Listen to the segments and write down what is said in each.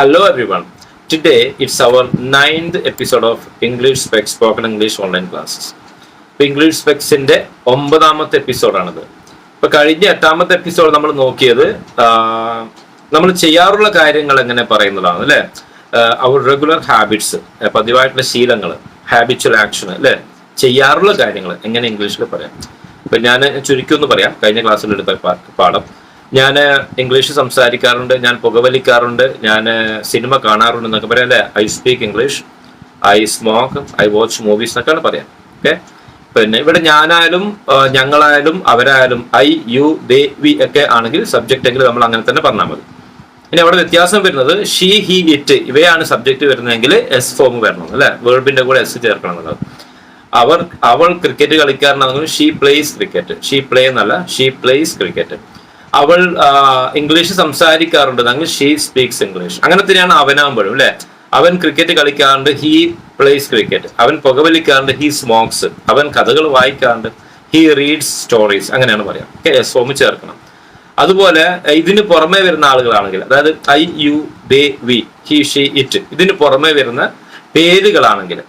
Hello everyone. Today it's our ninth episode of English Spec Spoken English online classes. ഇപ്പൊ English സ്പെക്സിന്റെ ഒമ്പതാമത്തെ എപ്പിസോഡാണിത് ഇപ്പൊ കഴിഞ്ഞ എട്ടാമത്തെ എപ്പിസോഡ് നമ്മൾ നോക്കിയത് നമ്മൾ ചെയ്യാറുള്ള കാര്യങ്ങൾ എങ്ങനെ പറയുന്നതാണ് അല്ലെ? അവർ റെഗുലർ ഹാബിറ്റ്സ് പതിവായിട്ടുള്ള ശീലങ്ങൾ ഹാബിച്വൽ ആക്ഷൻ അല്ലെ? ചെയ്യാറുള്ള കാര്യങ്ങൾ എങ്ങനെ ഇംഗ്ലീഷിൽ പറയാം. ഇപ്പൊ ഞാൻ ചുരുക്കി ഒന്ന് പറയാം. കഴിഞ്ഞ ക്ലാസ്സിൽ എടുത്ത പാഠം. ഞാൻ ഇംഗ്ലീഷ് സംസാരിക്കാറുണ്ട് ഞാൻ പുകവലിക്കാറുണ്ട് ഞാൻ സിനിമ കാണാറുണ്ട് എന്നൊക്കെ പറയാം അല്ലേ? I speak English I smoke I watch movies എന്നൊക്കെയാണ് പറയാം. ഓക്കെ പിന്നെ ഇവിടെ ഞാനായാലും ഞങ്ങളായാലും അവരായാലും ഐ യു ദേ വി ഒക്കെ ആണെങ്കിൽ സബ്ജക്റ്റ് എങ്കിൽ നമ്മൾ അങ്ങനെ തന്നെ പറഞ്ഞാൽ മതി. ഇനി അവിടെ വ്യത്യാസം വരുന്നത് ഷീ ഹി ഇറ്റ് ഇവയാണ് സബ്ജക്റ്റ് വരുന്നതെങ്കിൽ എസ് ഫോം വരണം അല്ലെ? വേർബിന്റെ കൂടെ എസ് ചേർക്കണം എന്നുള്ളത്. അവർ അവൾ cricket കളിക്കാരനാണെങ്കിൽ she plays cricket she play എന്നല്ല ഷീ പ്ലേസ് ക്രിക്കറ്റ് അവൾ ഇംഗ്ലീഷ് സംസാരിക്കാറുണ്ട്. സംസാരിക്കാറുണ്ടെങ്കിൽ ഷീ സ്പീക്സ് ഇംഗ്ലീഷ് അങ്ങനെ തന്നെയാണ് അവനാകുമ്പോഴും അല്ലെ അവൻ ക്രിക്കറ്റ് കളിക്കാറുണ്ട് ഹീ പ്ലേസ് ക്രിക്കറ്റ് അവൻ പുകവലിക്കാറുണ്ട് ഹീ സ്മോക്സ് അവൻ കഥകൾ വായിക്കാറുണ്ട് ഹീ റീഡ്സ് സ്റ്റോറീസ് അങ്ങനെയാണ് പറയാം. ഓക്കെ ഫോം ചേർക്കണം. അതുപോലെ ഇതിന് പുറമെ വരുന്ന ആളുകളാണെങ്കിൽ അതായത് I you they we he she it ഇതിന് പുറമെ വരുന്ന പേരുകളാണെങ്കിൽ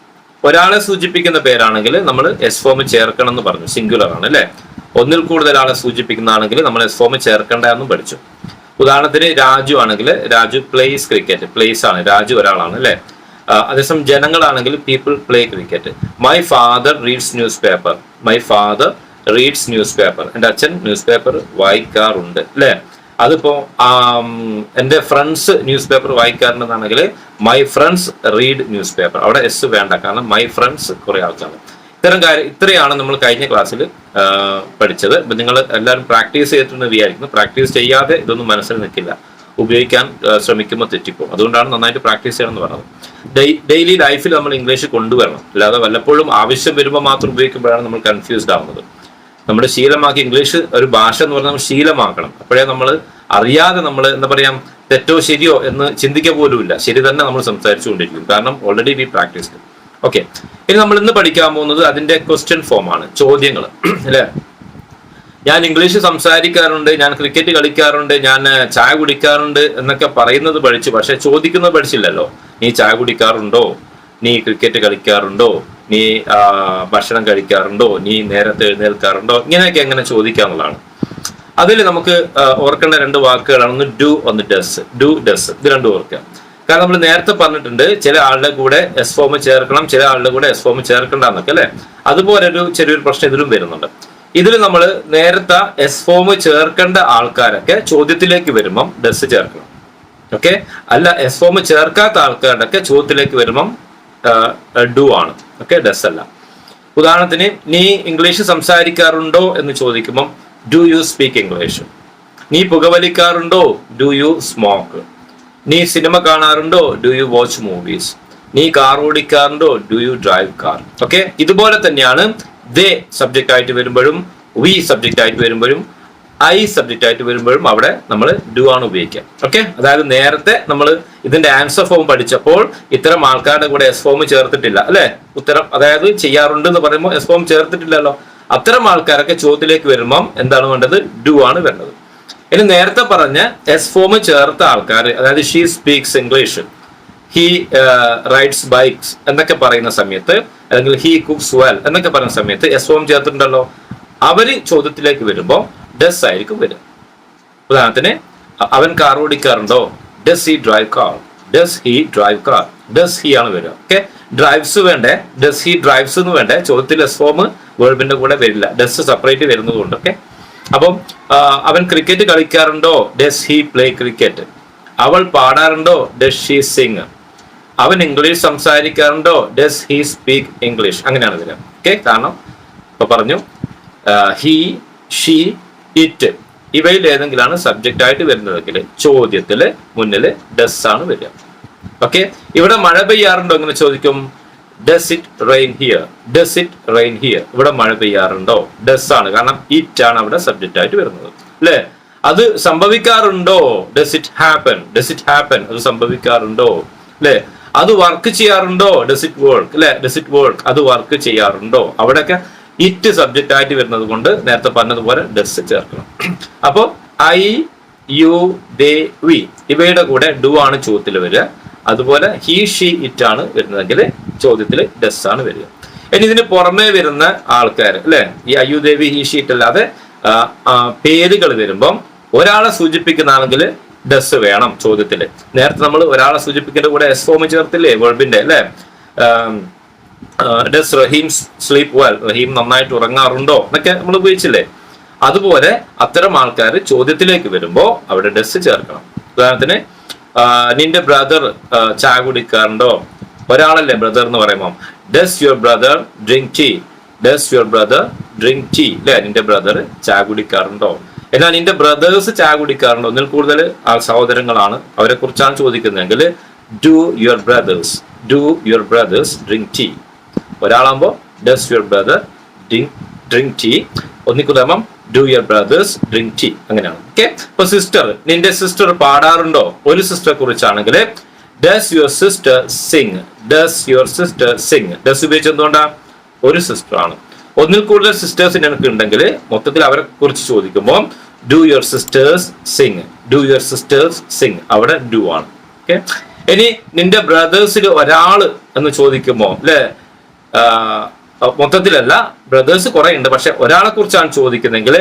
ഒരാളെ സൂചിപ്പിക്കുന്ന പേരാണെങ്കിൽ നമ്മൾ എസ് ഫോം ചേർക്കണം എന്ന് പറഞ്ഞു സിംഗുലർ ആണ് അല്ലെ ഒന്നിൽ കൂടുതൽ ആളെ സൂചിപ്പിക്കുന്നതാണെങ്കിൽ നമ്മൾ എസ് ഫോം ചേർക്കണ്ട പഠിച്ചു. ഉദാഹരണത്തിന് രാജു ആണെങ്കിൽ രാജു പ്ലേസ് ക്രിക്കറ്റ് പ്ലേസ് ആണ്. രാജു ഒരാളാണ് അല്ലെ? അതേസമയം ജനങ്ങളാണെങ്കിൽ people play cricket my father reads newspaper my father reads newspaper എന്റെ അച്ഛൻ ന്യൂസ് പേപ്പർ വായിക്കാറുണ്ട് അല്ലേ? അതിപ്പോ എന്റെ ഫ്രണ്ട്സ് ന്യൂസ് പേപ്പർ വായിക്കാറുണ്ടെന്നാണെങ്കിൽ my friends read newspaper അവിടെ എസ് വേണ്ട. കാരണം മൈ ഫ്രണ്ട്സ് കുറെ ആൾക്കാണ് ഇത്തരം കാര്യം ഇത്രയാണ് നമ്മൾ കഴിഞ്ഞ ക്ലാസ്സിൽ പഠിച്ചത്. ഇപ്പൊ നിങ്ങൾ എല്ലാവരും പ്രാക്ടീസ് ചെയ്തിട്ടുണ്ട് വിചാരിക്കുന്നു. പ്രാക്ടീസ് ചെയ്യാതെ ഇതൊന്നും മനസ്സിൽ നിൽക്കില്ല. ഉപയോഗിക്കാൻ ശ്രമിക്കുമ്പോൾ തെറ്റിപ്പോകും അതുകൊണ്ടാണ് നന്നായിട്ട് പ്രാക്ടീസ് ചെയ്യണം എന്ന് പറഞ്ഞത്. ഡെയിലി ലൈഫിൽ നമ്മൾ ഇംഗ്ലീഷ് കൊണ്ടുവരണം. അല്ലാതെ വല്ലപ്പോഴും ആവശ്യം വരുമ്പോൾ മാത്രം ഉപയോഗിക്കുമ്പോഴാണ് നമ്മൾ കൺഫ്യൂസ്ഡ് ആവുന്നത്. നമ്മുടെ ശീലമാക്കി ഇംഗ്ലീഷ് ഒരു ഭാഷ എന്ന് പറഞ്ഞാൽ നമ്മൾ ശീലമാക്കണം. അപ്പോഴേ നമ്മൾ അറിയാതെ നമ്മൾ എന്താ പറയാ തെറ്റോ ശരിയോ എന്ന് ചിന്തിക്കുക പോലുമില്ല. ശരി തന്നെ നമ്മൾ സംസാരിച്ചുകൊണ്ടിരിക്കും. കാരണം ഓൾറെഡി വി പ്രാക്ടീസ്ഡ് ഓക്കെ ഇനി നമ്മൾ ഇന്ന് പഠിക്കാൻ പോകുന്നത് അതിന്റെ ക്വസ്റ്റ്യൻ ഫോം ആണ്. ചോദ്യങ്ങൾ അല്ലേ? ഞാൻ ഇംഗ്ലീഷ് സംസാരിക്കാറുണ്ട് ഞാൻ ക്രിക്കറ്റ് കളിക്കാറുണ്ട് ഞാൻ ചായ കുടിക്കാറുണ്ട് എന്നൊക്കെ പറയുന്നത് പഠിച്ചു. പക്ഷെ ചോദിക്കുന്നത് പഠിച്ചില്ലല്ലോ. നീ ചായ കുടിക്കാറുണ്ടോ? നീ ക്രിക്കറ്റ് കളിക്കാറുണ്ടോ? നീ ഭക്ഷണം കഴിക്കാറുണ്ടോ? നീ നേരത്തെ എഴുന്നേൽക്കാറുണ്ടോ? ഇങ്ങനെയൊക്കെ എങ്ങനെ ചോദിക്കാന്നുള്ളതാണ് അതിൽ നമുക്ക് ഓർക്കേണ്ട രണ്ട് വാക്കുകളാണ് ഒന്ന് ഡു ഒന്ന് ഡസ് ഡു ഡസ് ഇത് രണ്ടും ഓർക്കുക. കാരണം നമ്മൾ നേരത്തെ പറഞ്ഞിട്ടുണ്ട് ചില ആളുടെ കൂടെ എസ് ഫോം ചേർക്കണം ചില ആളുടെ കൂടെ എസ് ഫോം ചേർക്കണ്ട എന്നൊക്കെ അല്ലെ? അതുപോലെ ഒരു ചെറിയൊരു പ്രശ്നം ഇതിലും വരുന്നുണ്ട്. ഇതിൽ നമ്മൾ നേരത്തെ എസ് ഫോം ചേർക്കേണ്ട ആൾക്കാരൊക്കെ ചോദ്യത്തിലേക്ക് വരുമ്പം ഡസ് ചേർക്കണം. ഓക്കെ അല്ല എസ് ഫോം ചേർക്കാത്ത ആൾക്കാരുടെയൊക്കെ ചോദ്യത്തിലേക്ക് വരുമ്പം ഡു ആണ്. ഓക്കെ ഡസ് അല്ല. ഉദാഹരണത്തിന് നീ ഇംഗ്ലീഷ് സംസാരിക്കാറുണ്ടോ? എന്ന് ചോദിക്കുമ്പം ഡു യു സ്പീക്ക് ഇംഗ്ലീഷ് നീ പുകവലിക്കാറുണ്ടോ? ഡു യു സ്മോക്ക് നീ സിനിമ കാണാറുണ്ടോ? ഡു യു വാച്ച് മൂവീസ് നീ car ഓടിക്കാറുണ്ടോ? Do you drive car okay ഇതുപോലെ തന്നെയാണ് ദേ സബ്ജക്റ്റ് ആയിട്ട് വരുമ്പോഴും വി സബ്ജക്റ്റ് ആയിട്ട് വരുമ്പോഴും ഐ സബ്ജക്റ്റ് ആയിട്ട് വരുമ്പോഴും അവിടെ നമ്മൾ ഡു ആണ് ഉപയോഗിക്കുക. ഓക്കെ അതായത് നേരത്തെ നമ്മൾ ഇതിന്റെ ആൻസർ ഫോം പഠിച്ചപ്പോൾ ഇത്തരം ആൾക്കാരുടെ കൂടെ എസ് ഫോം ചേർത്തിട്ടില്ല അല്ലെ? ഉത്തരം അതായത് ചെയ്യാറുണ്ട് എന്ന് പറയുമ്പോൾ എസ് ഫോം ചേർത്തിട്ടില്ലല്ലോ. അത്തരം ആൾക്കാരൊക്കെ ചോദ്യത്തിലേക്ക് വരുമ്പം എന്താണ് വേണ്ടത്? ഡു ആണ് വേണ്ടത്. ഇനി നേരത്തെ പറഞ്ഞ എസ് ഫോം ചേർത്ത ആൾക്കാർ അതായത് she speaks English he rides bikes എന്നൊക്കെ പറയുന്ന സമയത്ത് അല്ലെങ്കിൽ ഹി കുക്സ് വെൽ എന്നൊക്കെ പറയുന്ന സമയത്ത് എസ് ഫോം ചേർത്തിട്ടുണ്ടല്ലോ. അവർ ചോദ്യത്തിലേക്ക് വരുമ്പോൾ ഡസ് ആയിരിക്കും വരിക. ഉദാഹരണത്തിന് അവൻ car ഓടിക്കാറുണ്ടോ? Does he drive car does he drive car does he ആണ് വരിക. ഓക്കെ ഡ്രൈവ്സ് വേണ്ടേ? ഡസ് ഹി ഡ്രൈവ്സ് എന്ന് വേണ്ടേ? ചോദ്യത്തിൽ എസ് ഫോം വേൾബിന്റെ കൂടെ വരില്ല. ഡസ് സെപ്പറേറ്റ് വരുന്നതുകൊണ്ട്. ഓക്കെ അപ്പം അവൻ ക്രിക്കറ്റ് കളിക്കാറുണ്ടോ? ഡസ് ഹി പ്ലേ ക്രിക്കറ്റ് അവൾ പാടാറുണ്ടോ? ഡസ് ഷീ സിംഗ് അവൻ ഇംഗ്ലീഷ് സംസാരിക്കാറുണ്ടോ? ഡസ് ഹി സ്പീക്ക് ഇംഗ്ലീഷ് അങ്ങനെയാണ് ഇതിന്. ഓക്കെ കാരണം ഇപ്പൊ പറഞ്ഞു ഹി ഷീ ഇറ്റ് ഇവയിൽ ഏതെങ്കിലാണ് സബ്ജക്റ്റ് ആയിട്ട് വരുന്നതെങ്കിൽ ചോദ്യത്തിൽ മുന്നിൽ ഡസ് ആണ് വരിക. ഓക്കെ ഇവിടെ മഴ പെയ്യാറുണ്ടോ? എങ്ങനെ ചോദിക്കും? Does it rain here does it rain here ഇവിടെ മഴ പെയ്യാറുണ്ടോ? ഡസ് ആണ്. കാരണം ഇറ്റ് ആണ് അവിടെ സബ്ജക്റ്റ് ആയിട്ട് വരുന്നത്. അല്ലേ അത് സംഭവിക്കാറുണ്ടോ? Does it happen does it happen അത് സംഭവിക്കാറുണ്ടോ? അല്ലേ അത് വർക്ക് ചെയ്യാറുണ്ടോ? ഡസ് ഇറ്റ് വർക്ക് അല്ലെ ഡസ് ഇറ്റ് വർക്ക് അത് വർക്ക് ചെയ്യാറുണ്ടോ? അവിടെയൊക്കെ ഇറ്റ് സബ്ജക്റ്റ് ആയിട്ട് വരുന്നത് കൊണ്ട് നേരത്തെ പറഞ്ഞതുപോലെ ഡസ് ചേർക്കണം. അപ്പോൾ ഐ യു ദേ വി ഇവയുടെ കൂടെ ഡു ആണ് ചോദ്യത്തിൽ വരിക. അതുപോലെ ഹി ഷി ഇറ്റ് ആണ് വരുന്നതെങ്കിൽ ചോദ്യത്തിൽ ഡസ് ആണ് വരിക. ഇനി ഇതിന് പുറമേ വരുന്ന ആൾക്കാർ അല്ലെ? ഈ അയ്യുദേവി ഹീ ഷി ഇറ്റ് അല്ലാതെ പേരുകൾ വരുമ്പം ഒരാളെ സൂചിപ്പിക്കുന്നതാണെങ്കിൽ ഡസ് വേണം ചോദ്യത്തിൽ. നേരത്തെ നമ്മൾ ഒരാളെ സൂചിപ്പിക്കേണ്ട കൂടെ എസ് ഫോം ചേർത്തില്ലേ വേൾബിന്റെ അല്ലെ? Does Rahim sleep well Rahim നന്നായിട്ട് ഉറങ്ങാറുണ്ടോ? എന്നൊക്കെ നമ്മൾ ഉപയോഗിച്ചില്ലേ? അതുപോലെ അത്തരം ആൾക്കാർ ചോദ്യത്തിലേക്ക് വരുമ്പോൾ അവിടെ ഡസ് ചേർക്കണം. ഉദാഹരണത്തിന് നിന്റെ ബ്രദർ ചായ കുടിക്കാറുണ്ടോ? ഒരാളല്ലേ ബ്രദർ എന്ന് പറയുമ്പോൾ does your brother drink tea does your brother drink tea അല്ലെ നിന്റെ ബ്രദർ ചായ കുടിക്കാറുണ്ടോ? എന്നാൽ നിന്റെ ബ്രദേഴ്സ് ചായ കുടിക്കാറുണ്ടോ? ഒന്നിൽ കൂടുതൽ ആ സഹോദരങ്ങളാണ്. അവരെ കുറിച്ചാണ് ചോദിക്കുന്നതെങ്കിൽ do your brothers do your brothers drink tea ഒരാളാകുമ്പോൾ does your brother drink drink tea ഒന്നിക്കുതാകുമ്പം do your brothers drink tea അങ്ങനെയാണ്. ഓക്കെ ഇപ്പൊ സിസ്റ്റർ നിന്റെ സിസ്റ്റർ പാടാറുണ്ടോ? ഒരു സിസ്റ്ററെ കുറിച്ചാണെങ്കിൽ does your sister sing does your sister sing does ഉപയോഗിച്ച് എന്തുകൊണ്ടാ? ഒരു sister ആണ്. ഒന്നിൽ കൂടുതൽ സിസ്റ്റേഴ്സ് എനിക്ക് ഉണ്ടെങ്കിൽ മൊത്തത്തിൽ അവരെ കുറിച്ച് ചോദിക്കുമ്പോൾ do your sisters sing do your sisters sing അവിടെ ഡു ആണ്. ഓക്കെ ഇനി നിന്റെ ബ്രദേഴ്സിൽ ഒരാൾ എന്ന് ചോദിക്കുമ്പോ അല്ലെ മൊത്തത്തിലല്ല ബ്രദേഴ്സ് കുറെ ഉണ്ട് പക്ഷെ ഒരാളെ കുറിച്ചാണ് ചോദിക്കുന്നെങ്കിൽ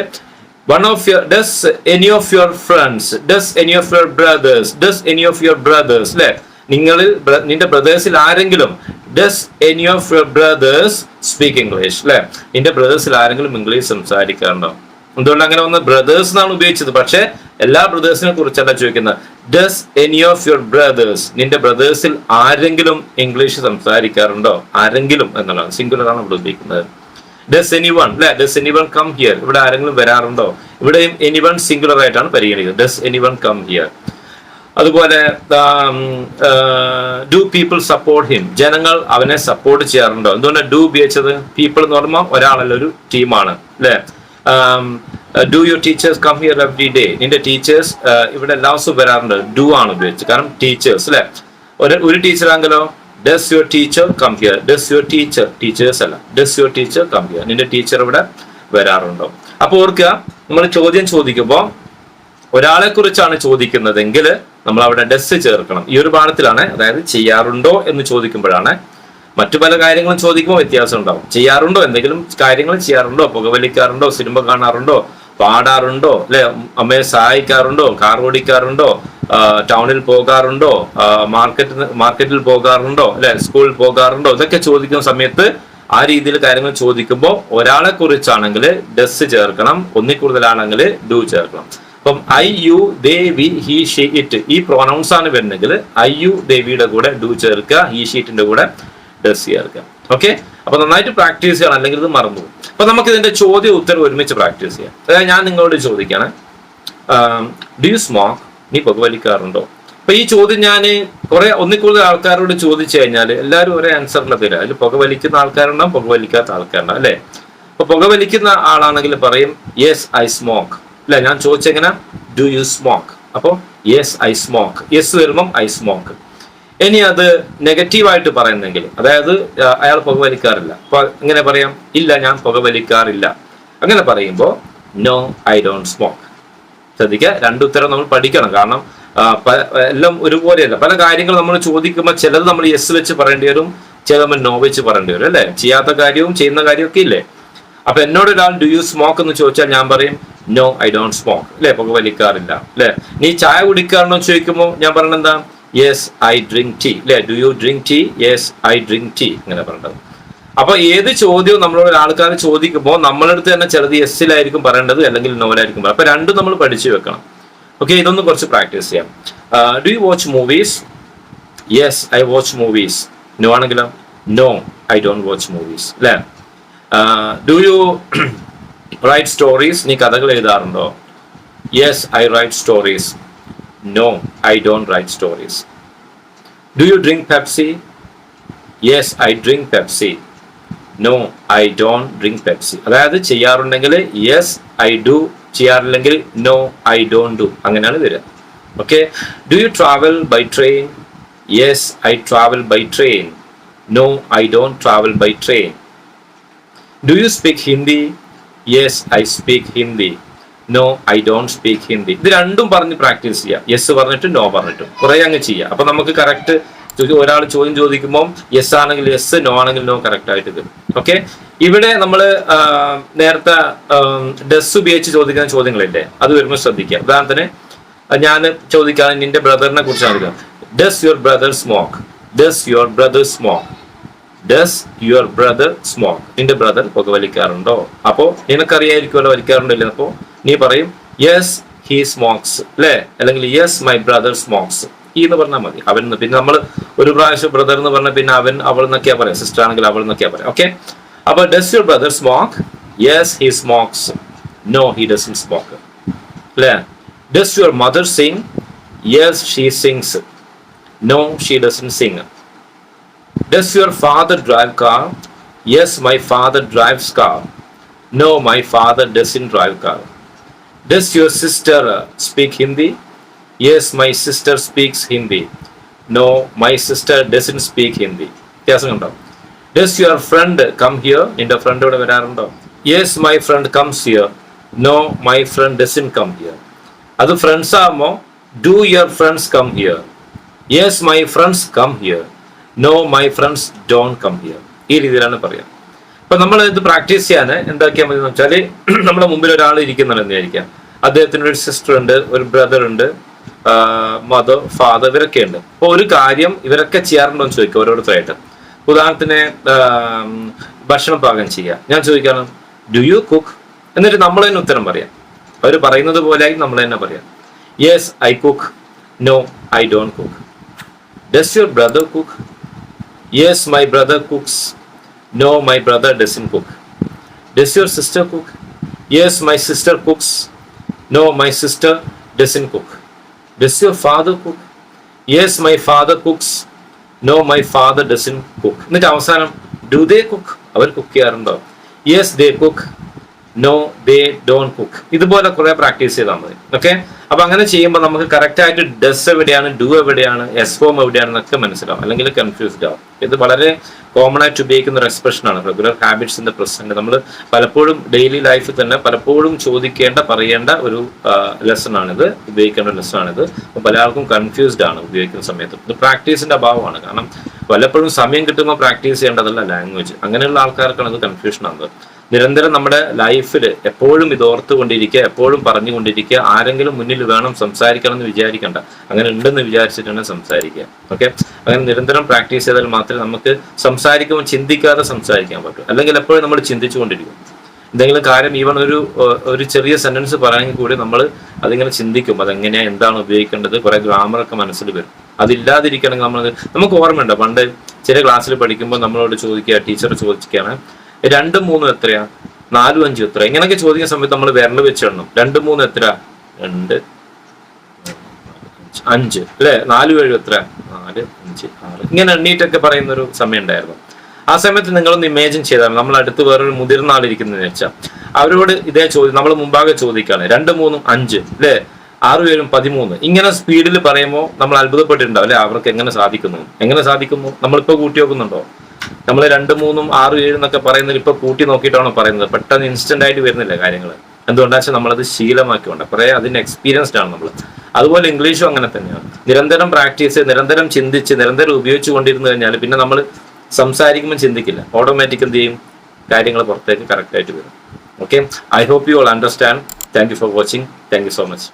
one of your does any of your friends does any of your brothers does any of your brothers അല്ലെ നിങ്ങളിൽ നിന്റെ ബ്രദേഴ്സിൽ ആരെങ്കിലും does any of your brothers speak English അല്ലെ നിന്റെ ബ്രദേഴ്സിൽ ആരെങ്കിലും ഇംഗ്ലീഷ് സംസാരിക്കാറുണ്ടോ? എന്തുകൊണ്ട് അങ്ങനെ വന്ന് ബ്രദേഴ്സ് എന്നാണ് ഉപയോഗിച്ചത്? പക്ഷേ എല്ലാ ബ്രദേഴ്സിനെ കുറിച്ചല്ല ചോദിക്കുന്നത്. Does any of your brothers നിന്റെ ബ്രദേഴ്സിൽ ആരെങ്കിലും ഇംഗ്ലീഷ് സംസാരിക്കാറുണ്ടോ? ആരെങ്കിലും എന്നുള്ളതാണ്. സിംഗുലറാണ് ഇവിടെ ഉപയോഗിക്കുന്നത്. ഡസ് എനി വൺ അല്ലെ? Does anyone come here ഇവിടെ ആരെങ്കിലും വരാറുണ്ടോ? ഇവിടെയും എനി വൺ സിംഗുലർ ആയിട്ടാണ് പരിഗണിക്കുന്നത്. Does anyone come here അതുപോലെ ഡു പീപ്പിൾ സപ്പോർട്ട് ഹിം ജനങ്ങൾ അവനെ സപ്പോർട്ട് ചെയ്യാറുണ്ടോ? എന്തുകൊണ്ട് ഡു ഉപയോഗിച്ചത്? പീപ്പിൾ എന്ന് പറയുമ്പോൾ ഒരാളല്ല ഒരു ടീമാണ് അല്ലെ? Do your teachers come here every day നിന്റെ ടീച്ചേഴ്സ് ഇവിടെ ലവ്സ് വരാറുണ്ട്. ഡു ആണ് ഉപയോഗിച്ചത്. കാരണം ടീച്ചേഴ്സ് അല്ലെ? ഒരു ഒരു ടീച്ചറാണെങ്കിലോ does your teacher come here does your teacher teachers അല്ല. Does your teacher come here നിന്റെ ടീച്ചർ ഇവിടെ വരാറുണ്ടോ? അപ്പൊ ഓർക്കുക നമ്മൾ ചോദ്യം ചോദിക്കുമ്പോൾ ഒരാളെ കുറിച്ചാണ് ചോദിക്കുന്നതെങ്കിൽ നമ്മൾ അവിടെ ഡസ് ചേർക്കണം. ഈ ഒരു പാഠത്തിലാണ് അതായത് ചെയ്യാറുണ്ടോ എന്ന് ചോദിക്കുമ്പോഴാണ് മറ്റു പല കാര്യങ്ങളും ചോദിക്കുമ്പോൾ വ്യത്യാസം ഉണ്ടാവും. ചെയ്യാറുണ്ടോ? എന്തെങ്കിലും കാര്യങ്ങൾ ചെയ്യാറുണ്ടോ? പുകവലിക്കാറുണ്ടോ? സിനിമ കാണാറുണ്ടോ? പാടാറുണ്ടോ? അല്ലെ അമ്മയെ സഹായിക്കാറുണ്ടോ? കാർ ഓടിക്കാറുണ്ടോ? ടൗണിൽ പോകാറുണ്ടോ? മാർക്കറ്റ് മാർക്കറ്റിൽ പോകാറുണ്ടോ? അല്ലെ സ്കൂളിൽ പോകാറുണ്ടോ? ഇതൊക്കെ ചോദിക്കുന്ന സമയത്ത് ആ രീതിയിൽ കാര്യങ്ങൾ ചോദിക്കുമ്പോൾ ഒരാളെ കുറിച്ചാണെങ്കിൽ ഡസ് ചേർക്കണം ഒന്നിൽ കൂടുതലാണെങ്കിൽ ഡു ചേർക്കണം. അപ്പം I you they we he she it ഈ പ്രൊനൗൺസ് ആണ് വരുന്നെങ്കിൽ ഐ യു ദേവിയുടെ കൂടെ ഡു ചേർക്കുക ഹി ഷീറ്റിന്റെ കൂടെ. ഡസ് ചേർക്കുക ഓക്കെ അപ്പൊ നന്നായിട്ട് പ്രാക്ടീസ് ചെയ്യണം അല്ലെങ്കിൽ ഇത് മറന്നു. അപ്പൊ നമുക്ക് ഇതിന്റെ ചോദ്യം ഉത്തരം ഒരുമിച്ച് പ്രാക്ടീസ് ചെയ്യാം. അതായത് ഞാൻ നിങ്ങളോട് ചോദിക്കണേ ഡു യു സ്മോക്ക് നീ പുകവലിക്കാറുണ്ടോ? അപ്പൊ ഈ ചോദ്യം ഞാൻ കുറെ ഒന്നിൽ കൂടുതൽ ആൾക്കാരോട് ചോദിച്ചു കഴിഞ്ഞാൽ എല്ലാവരും ഒരേ ആൻസറിനെ തരാം. അതിൽ പുകവലിക്കുന്ന ആൾക്കാരുണ്ടാവും പുകവലിക്കാത്ത ആൾക്കാരുണ്ടാവും അല്ലെ? അപ്പൊ പുകവലിക്കുന്ന ആളാണെങ്കിൽ പറയും യെസ് ഐ സ്മോക്ക് അല്ലെ? ഞാൻ ചോദിച്ചെങ്ങനെ? ഡു യു സ്മോക്ക് അപ്പോൾ യെസ് ഐ സ്മോക്ക് യെസ് വരുമ്പം ഐ സ്മോക്ക് ഇനി അത് നെഗറ്റീവായിട്ട് പറയുന്നെങ്കിൽ അതായത് അയാൾ പുകവലിക്കാറില്ല. അപ്പൊ ഇങ്ങനെ പറയാം ഇല്ല ഞാൻ പുകവലിക്കാറില്ല. അങ്ങനെ പറയുമ്പോൾ നോ ഐ ഡോണ്ട് സ്മോക്ക് ശ്രദ്ധിക്കുക രണ്ടുത്തരം നമ്മൾ പഠിക്കണം. കാരണം എല്ലാം ഒരുപോലെയല്ല. പല കാര്യങ്ങൾ നമ്മൾ ചോദിക്കുമ്പോൾ ചിലത് നമ്മൾ യെസ് വെച്ച് പറയേണ്ടി വരും ചിലത് നമ്മൾ നോ വെച്ച് പറയേണ്ടി വരും അല്ലെ? ചെയ്യാത്ത കാര്യവും ചെയ്യുന്ന കാര്യമൊക്കെ ഇല്ലേ? അപ്പൊ എന്നോട് ഒരാൾ ഡു യു സ്മോക്ക് എന്ന് ചോദിച്ചാൽ ഞാൻ പറയും നോ ഐ ഡോണ്ട് സ്മോക്ക് അല്ലെ? പുകവലിക്കാറില്ല. അല്ലെ? നീ ചായ കുടിക്കാറുണ്ടോ എന്ന് ചോദിക്കുമ്പോൾ ഞാൻ പറഞ്ഞത് എന്താ? യെസ് ഐ ഡ്രിങ്ക് ടീ അല്ലെ do you drink tea yes I drink tea ഇങ്ങനെ പറഞ്ഞത് അപ്പൊ ഏത് ചോദ്യവും നമ്മളോട് ആൾക്കാർ ചോദിക്കുമ്പോൾ നമ്മളടുത്ത് തന്നെ ചിലത് യെസ്സിലായിരിക്കും പറയേണ്ടത് അല്ലെങ്കിൽ നോലായിരിക്കും പറയുന്നത് അപ്പൊ രണ്ടും നമ്മൾ പഠിച്ചു വെക്കണം. ഓക്കെ ഇതൊന്ന് കുറച്ച് പ്രാക്ടീസ് ചെയ്യാം. Do you watch movies yes I watch movies no ആണെങ്കിലോ? No I don't watch movies അല്ലേ ഡു യു റൈറ്റ് സ്റ്റോറീസ് നീ കഥകൾ എഴുതാറുണ്ടോ? Yes I write stories no I don't write stories. Do you drink Pepsi? Yes I drink Pepsi no I don't drink Pepsi അതായത് ചെയ്യാറുണ്ടെങ്കിൽ yes I do ചെയ്യാറില്ലെങ്കിൽ no I don't do അങ്ങനെയാണ് വരിക. Okay do you travel by train yes I travel by train no I don't travel by train do you speak Hindi yes I speak Hindi no I don't speak Hindi ഇത് രണ്ടും പറഞ്ഞ് practice ചെയ്യാം. Yes പറഞ്ഞിട്ടും no പറഞ്ഞിട്ടും. കുറെ അങ്ങ് ചെയ്യാം. അപ്പൊ നമുക്ക് കറക്റ്റ് ഒരാൾ ചോദ്യം ചോദിക്കുമ്പോൾ യെസ് ആണെങ്കിൽ യെസ് നോ ആണെങ്കിൽ നോ കറക്റ്റ് ആയിട്ട് തരും ഓക്കെ ഇവിടെ നമ്മൾ നേരത്തെ ഡസ് ഉപയോഗിച്ച് ചോദിക്കുന്ന ചോദ്യങ്ങളില്ലേ? അത് വരുമ്പോൾ ശ്രദ്ധിക്കുക. ഉദാഹരണത്തിന് ഞാൻ ചോദിക്കാതെ നിന്റെ ബ്രദറിനെ കുറിച്ചാണ് does your brother smoke does your brother smoke does your brother smoke നിന്റെ ബ്രദർ പുകവലിക്കാറുണ്ടോ? അപ്പോ നിനക്കറിയായിരിക്കുമല്ലോ വലിക്കാറുണ്ടോ ഇല്ല അപ്പോ നീ പറയും യെസ് ഹി സ്മോക്സ് അല്ലെ അല്ലെങ്കിൽ യെസ് മൈ ബ്രദർ സ്മോക്സ് ഈ എന്ന് പറഞ്ഞാൽ മതി. അവൻ പിന്നെ നമ്മൾ ഒരു പ്രാവശ്യം ബ്രദർ എന്ന് പറഞ്ഞാൽ പിന്നെ അവൻ അവൾ എന്നൊക്കെയാ പറയാം. സിസ്റ്റർ ആണെങ്കിൽ അവൾ എന്നൊക്കെയാ പറയാം. ഓക്കെ അപ്പൊ does your brother smoke yes he smokes no he does smoke അല്ലേ does your mother sing yes she sings no she does sing Does your father drive car? Yes, my father drives car. No, my father doesn't drive car. Does your sister uh, speak Hindi? Yes, my sister speaks Hindi. No, my sister doesn't speak Hindi. വ്യത്യാസം കണ്ടോ does your friend come here നിന്റെ friend ഇവിടെ വരാറുണ്ടോ yes my friend comes here no my friend doesn't come here അത് friends ആകുമ്പോൾ do your friends come here yes my friends come here no my friends don't come here ഈ രീതിയിലാണ് പറയാം. അപ്പൊ നമ്മൾ ഇത് പ്രാക്ടീസ് ചെയ്യാൻ എന്താക്കിയാൽ മതി എന്ന് വെച്ചാൽ നമ്മുടെ മുമ്പിൽ ഒരാൾ ഇരിക്കുന്നുണ്ട് വിചാരിക്കാം. അദ്ദേഹത്തിന് ഒരു സിസ്റ്റർ ഉണ്ട് ഒരു ബ്രദർ ഉണ്ട് മദർ ഫാദർ ഇവരൊക്കെ ഉണ്ട്. അപ്പൊ ഒരു കാര്യം ഇവരൊക്കെ ചെയ്യാറുണ്ടോ എന്ന് ചോദിക്കുക ഓരോരുത്തരായിട്ട്. ഉദാഹരണത്തിന് ഭക്ഷണം പാകം ചെയ്യുക ഞാൻ ചോദിക്കാണ് ഡു യു കുക്ക് എന്നിട്ട് നമ്മൾ തന്നെ ഉത്തരം പറയാം. അവർ പറയുന്നത് പോലെ നമ്മൾ തന്നെ പറയാം. Yes I cook no I don't cook does your brother cook yes my brother cooks no my brother doesn't cook does your sister cook yes my sister cooks no my sister doesn't cook does your father cook yes my father cooks no my father doesn't cook എന്നിട്ട് അവസാനം do they cook അവർ cook ചെയ്യാറുണ്ടോ? Yes they cook no they don't cook ഇതുപോലെ കുറെ practice ചെയ്താൽ മതി. Okay അപ്പൊ അങ്ങനെ ചെയ്യുമ്പോൾ നമുക്ക് കറക്റ്റ് ആയിട്ട് ഡസ് എവിടെയാണ് ഡു എവിടെയാണ് എസ് ഫോം എവിടെയാണ് എന്നൊക്കെ മനസ്സിലാവും. അല്ലെങ്കിൽ കൺഫ്യൂസ്ഡ് ആവും. ഇത് വളരെ കോമൺ ആയിട്ട് ഉപയോഗിക്കുന്ന ഒരു എക്സ്പ്രഷൻ ആണ്. റെഗുലർ ഹാബിറ്റ്സിന്റെ പ്രസന്റ് നമ്മൾ പലപ്പോഴും ഡെയിലി ലൈഫിൽ തന്നെ പലപ്പോഴും ചോദിക്കേണ്ട പറയേണ്ട ഒരു ലെസൺ ആണിത്. ഉപയോഗിക്കേണ്ട ലെസൺ ആണിത്. അപ്പോൾ പല ആൾക്കും കൺഫ്യൂസ്ഡ് ആണ് ഉപയോഗിക്കുന്ന സമയത്ത്. ഇത് പ്രാക്ടീസിന്റെ അഭാവമാണ്. കാരണം പലപ്പോഴും സമയം കിട്ടുമ്പോൾ പ്രാക്ടീസ് ചെയ്യേണ്ടതല്ല ലാംഗ്വേജ് അങ്ങനെയുള്ള ആൾക്കാർക്കാണ് ഇത് കൺഫ്യൂഷൻ ആകുന്നത് നിരന്തരം നമ്മുടെ ലൈഫിൽ എപ്പോഴും ഇത് ഓർത്തുകൊണ്ടിരിക്കുക എപ്പോഴും പറഞ്ഞുകൊണ്ടിരിക്കുക ആരെങ്കിലും മുന്നിൽ വേണം സംസാരിക്കണം എന്ന് വിചാരിക്കണ്ട. അങ്ങനെ ഉണ്ടെന്ന് വിചാരിച്ചിട്ടാണ് സംസാരിക്കുക. ഓക്കെ അങ്ങനെ നിരന്തരം പ്രാക്ടീസ് ചെയ്താൽ മാത്രമേ നമുക്ക് സംസാരിക്കുമ്പോൾ ചിന്തിക്കാതെ സംസാരിക്കാൻ പറ്റൂ. അല്ലെങ്കിൽ എപ്പോഴും നമ്മൾ ചിന്തിച്ചുകൊണ്ടിരിക്കും. എന്തെങ്കിലും കാര്യം ഈവൺ ഒരു ഒരു ചെറിയ സെന്റൻസ് പറയാൻ കൂടി നമ്മൾ അതിങ്ങനെ ചിന്തിക്കും. അതെങ്ങനെയാ എന്താണ് ഉപയോഗിക്കേണ്ടത്? കുറെ ഗ്രാമറൊക്കെ മനസ്സിൽ വരും. അതില്ലാതിരിക്കണമെങ്കിൽ നമ്മൾ നമുക്ക് ഓർമ്മയുണ്ടോ? പണ്ട് ചില ക്ലാസ്സിൽ പഠിക്കുമ്പോൾ നമ്മളോട് ചോദിക്കുക ടീച്ചർ ചോദിക്കുകയാണ് രണ്ടും മൂന്നും എത്രയാ? നാലും അഞ്ചും എത്ര ഇങ്ങനെയൊക്കെ ചോദിക്കുന്ന സമയത്ത് നമ്മൾ വിരൽ വെച്ചിടണം രണ്ടും മൂന്ന് എത്ര രണ്ട് അഞ്ച് അല്ലെ? നാലും ഏഴും എത്ര നാല് അഞ്ച് ആറ്. ഇങ്ങനെ എണ്ണീട്ടൊക്കെ പറയുന്ന ഒരു സമയം ഉണ്ടായിരുന്നു. ആ സമയത്ത് നിങ്ങളൊന്ന് ഇമേജിൻ ചെയ്താൽ നമ്മൾ അടുത്ത് വേറൊരു മുതിർന്ന ആളിരിക്കുന്നതെന്ന് വെച്ചാൽ അവരോട് ഇതേ ചോദ്യം നമ്മൾ മുമ്പാകെ ചോദിക്കുകയാണ്. രണ്ട് മൂന്നും അഞ്ച് അല്ലെ? ആറു പേരും പതിമൂന്ന്. ഇങ്ങനെ സ്പീഡിൽ പറയുമ്പോൾ നമ്മൾ അത്ഭുതപ്പെട്ടിട്ടുണ്ടാവും അല്ലെ? അവർക്ക് എങ്ങനെ സാധിക്കുന്നു? എങ്ങനെ സാധിക്കുന്നു? നമ്മളിപ്പോ കൂട്ടി നോക്കുന്നുണ്ടോ നമ്മൾ രണ്ട് മൂന്നും ആറും ഏഴും എന്നൊക്കെ പറയുന്നത് ഇപ്പൊ കൂട്ടി നോക്കിയിട്ടാണ് പറയുന്നത്. പെട്ടെന്ന് ഇൻസ്റ്റന്റ് ആയിട്ട് വരുന്നില്ല കാര്യങ്ങൾ എന്തുകൊണ്ടാ വെച്ചാൽ നമ്മളത് ശീലമാക്കിക്കൊണ്ട്. കുറെ അതിന് എക്സ്പീരിയൻസ്ഡ് ആണ് നമ്മൾ അതുപോലെ ഇംഗ്ലീഷും അങ്ങനെ തന്നെയാണ്. നിരന്തരം പ്രാക്ടീസ് നിരന്തരം ചിന്തിച്ച് നിരന്തരം ഉപയോഗിച്ചു കൊണ്ടിരുന്നു കഴിഞ്ഞാൽ പിന്നെ നമ്മൾ സംസാരിക്കുമ്പോൾ ചിന്തിക്കില്ല. ഓട്ടോമാറ്റിക് എന്ത് ചെയ്യും? കാര്യങ്ങൾ പുറത്തേക്ക് കറക്റ്റ് ആയിട്ട് വരും. Okay I hope you all understand thank you for watching thank you so much